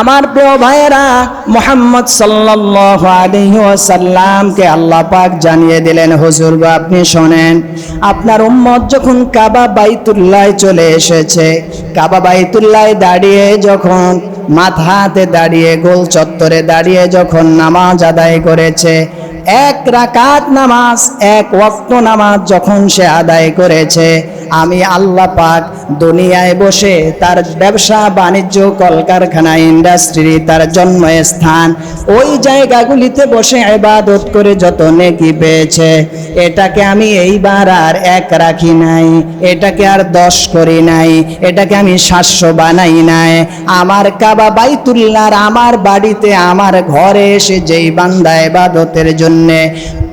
আমার প্রিয় ভাইয়েরা, মোহাম্মদ সাল্লাল্লাহু আলাইহি ওয়াসাল্লামকে আল্লাহ পাক জানিয়ে দিলেন, হুজুর গো, আপনি শোনেন, আপনার উম্মত যখন কাবা বাইতুল্লাহ চলে এসেছে, কাবা বাইতুল্লাহ দাঁড়িয়ে যখন, মাথাতে দাঁড়িয়ে, গোল চত্বরে দাঁড়িয়ে যখন নামাজ আদায় করেছে, এক রাকাত নামাজ, এক ওয়াক্ত নামাজ যখন সে আদায় করেছে আমি আল্লাহ পাক দুনিয়ায় বসে তার ব্যবসা, বাণিজ্য, কলকারখানা, ইন্ডাস্ট্রি, তার জন্মস্থান, ওই জায়গাগুলিতে বসে ইবাদত করে যত নেকি পেয়েছে। এটাকে আমি এইবার আর এক রাখি নাই, এটাকে আর দশ করি নাই, এটাকে আমি সাতশো বানাই নাই। আমার কাবা বাইতুল্লাহর আমার বাড়িতে আমার ঘরে এসে যেই বান্দা ইবাদতের জন্যে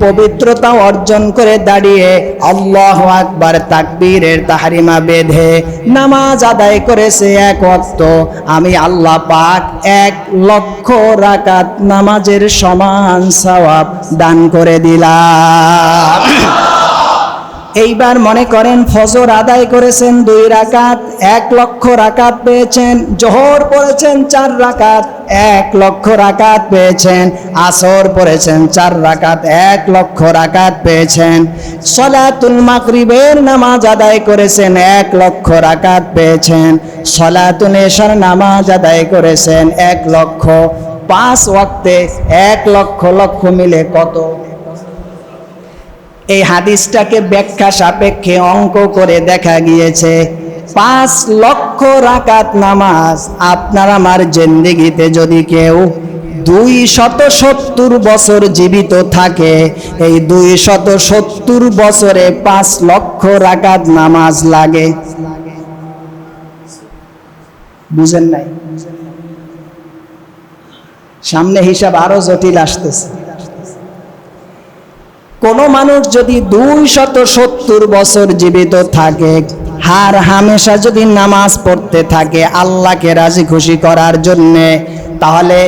পবিত্রতা অর্জন করে দাঁড়িয়ে আল্লাহ আকবার তাকবীরের তাহারিমা বেঁধে নামাজ আদায় করেছে এক অক্ত আমি আল্লাহ পাক এক লক্ষ রাকাত নামাজের সমান সওয়াব দান করে দিলাম। এইবার মনে করেন ফজর আদায় করেছেন দুই রাকাত, এক লক্ষ রাকাত পেয়েছেন, জোহর পড়েছেন চার রাকাত, এক লক্ষ রাকাত পেয়েছেন, আসর পড়েছেন চার রাকাত, এক লক্ষ রাকাত পেয়েছেন। সলাতুল মাকরিবের নামাজ আদায় করেছেন, এক লক্ষ রাকাত পেয়েছেন। সলাতুল এশার নামাজ আদায় করেছেন, এক লক্ষ। পাঁচ ওয়াক্তে এক লক্ষ লক্ষ মিলে কত? এই হাদিসটাকে ব্যাখ্যা সাপেক্ষে অঙ্ক করে দেখা গিয়েছে। পাঁচ লক্ষ রাকাত নামাজ আপনার আমার জেন্দিগিতে যদি কেউ দুই শত সত্তর বছর জীবিত থাকে, এই দুই শত সত্তর বছরে পাঁচ লক্ষ রাকাত নামাজ লাগে। বুঝেন নাই? সামনে হিসাব আরও জটিল আসতেছে। কোন মানুষ যদি দুই শত সত্তর বছর জীবিত থাকে, হার হামেশা যদি নামাজ পড়তে থাকে আল্লাহকে রাজি খুশি করার জন্যে, তাহলে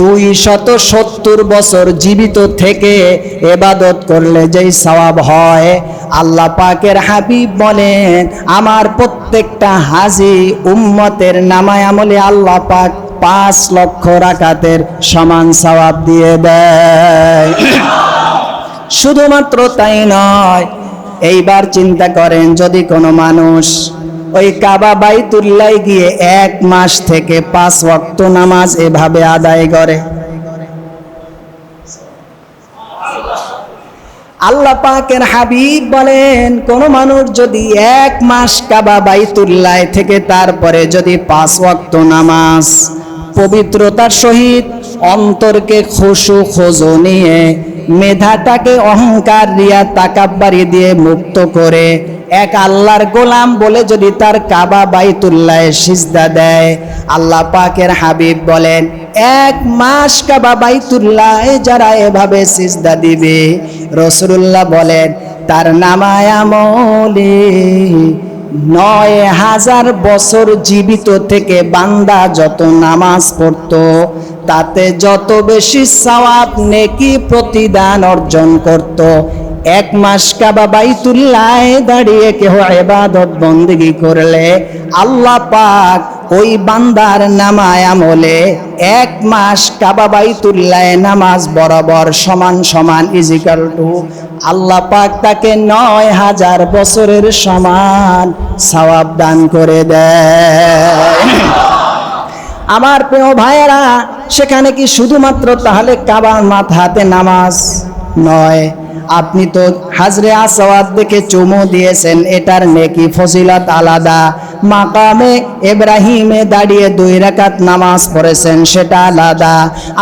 দুই শত সত্তর বছর জীবিত থেকে এবাদত করলে যেই সওয়াব হয়, আল্লাহ পাকের হাবিব বলেন, আমার প্রত্যেকটা হাজি উম্মতের নামায় আমলে আল্লাহ পাক পাঁচ লক্ষ রাকাতের সমান সওয়াব দিয়ে দেয়। শুধুমাত্র তাই নয়, এইবার চিন্তা করেন যদি কোনো মানুষ ওই কাবা বাইতুল্লাহ গিয়ে এক মাস থেকে পাঁচ ওয়াক্ত নামাজ এভাবে আদায় করে। আল্লাহ পাকের হাবিব বলেন, কোন মানুষ যদি এক মাস কাবা বাইতুল্লাহ থেকে তারপরে যদি পাঁচ ওয়াক্ত নামাজ পবিত্রতার সহিত অন্তরকে খুশু খোঁজো নিয়ে। মেধাটাকে অহংকার রিয়া তাকাব্বারি দিয়ে মুক্ত করে। এক আল্লাহর গোলাম বলে যদি তার কাবা বাইতুল্লাহ সিজদা দেয়, আল্লাহ পাকের হাবিব বলেন, এক মাস কাবা বাইতুল্লাহ যারা এভাবে সিজদা দিবে রসুল্লাহ বলেন, তার নামায় আমলে নয় হাজার বছর জীবিত থেকে বান্দা যত নামাজ পড়ত, তাতে যত বেশি সওয়াব নেকি প্রতিদান অর্জন করত। এক মাস কাবা বাইতুল্লাহ দাঁড়িয়ে কেহ এবাদত বন্দিগি করলে আল্লাহ পাক ওই বান্দার নামায় আমলে এক মাস কাবা বাইতুল্লাহ নামাজ বরাবর সমান সমান ইজিক্যাল টু। আল্লাহ পাক তাকে নয় হাজার বছরের সমান সওয়াব দান করে দেয়। আমার প্রিয় ভাইয়েরা, সেখানে কি শুধুমাত্র তাহলে কাবার মাথাতে নামাজ নয়? আপনি তো হাজরে আসওয়াদ দেখে চুমু দিয়েছেন, এটার নেকি ফজিলত আলাদা। মাকামে এব্রাহিমে দাঁড়িয়ে দুই রাকাত নামাজ পড়েছেন, সেটা আলাদা।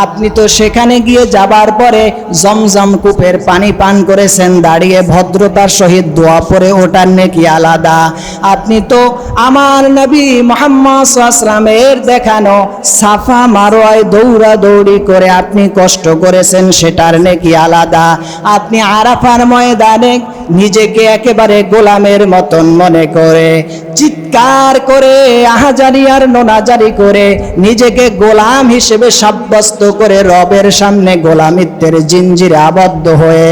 আপনি তো সেখানে গিয়ে যাবার পরে জমজম কূপের পানি পান করেছেন, দাঁড়িয়ে ভদ্রতার সহিত দোয়া পরে ওটার নেকি আলাদা। আপনি তো আমার নবী মোহাম্মদ আসলামের দেখানো সাফা মারোয়ায় দৌড়া দৌড়ি করে আপনি কষ্ট করেছেন, সেটার নেকি আলাদা। আপনি আরাফার ময়দানে নিজেকে একেবারে গোলামের মতন মনে করে। চিৎকার বার করে আহাজারি আর নোনাজারি করে, নিজেকে গোলাম হিসেবে সাব্যস্ত করে রবের সামনে গোলামিত্বের জিঞ্জিরে আবদ্ধ হয়ে,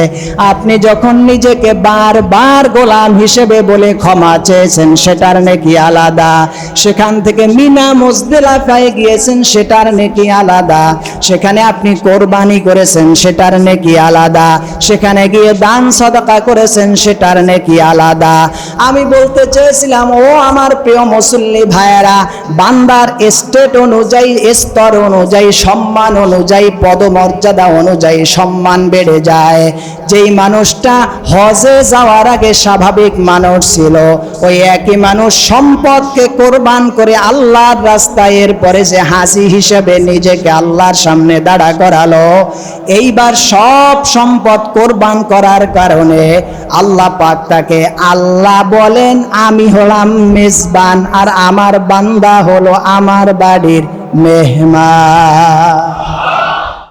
আপনি যখন নিজেকে বারবার গোলাম হিসেবে বলে ক্ষমা চেয়েছেন, সেটার নাকি আলাদা। সেখান থেকে মিনা মুজদেলাফায় গিয়েছেন, সেটার নাকি আলাদা। সেখানে আপনি কোরবানি করেছেন, সেটার নাকি আলাদা। সেখানে গিয়ে দান সদকা করেছেন, সেটার নাকি আলাদা। আমি বলতে চেয়েছিলাম, ও আমার প্রিয় মুসল্লি ভাইয়েরা, বান্দার স্টেট অনুযায়ী, স্তর অনুযায়ী, সম্মান অনুযায়ী, পদমর্যাদা অনুযায়ী সম্মান বেড়ে যায়। যেই মানুষটা হজে যাওয়ার আগে স্বাভাবিক মানুষ ছিল, ওই একই মানুষ সম্পদকে কোরবান করে আল্লাহর রাস্তায় এরপরে যে হাসি হিসেবে নিজেকে আল্লাহর সামনে দাঁড়া করালো, এইবার সব সম্পদ কোরবান করার কারণে আল্লাহ পাক তাকে আল্লাহ বলেন, আমি হলাম মেজবান আর আমার বান্দা হলো আমার বাড়ির মেহমান।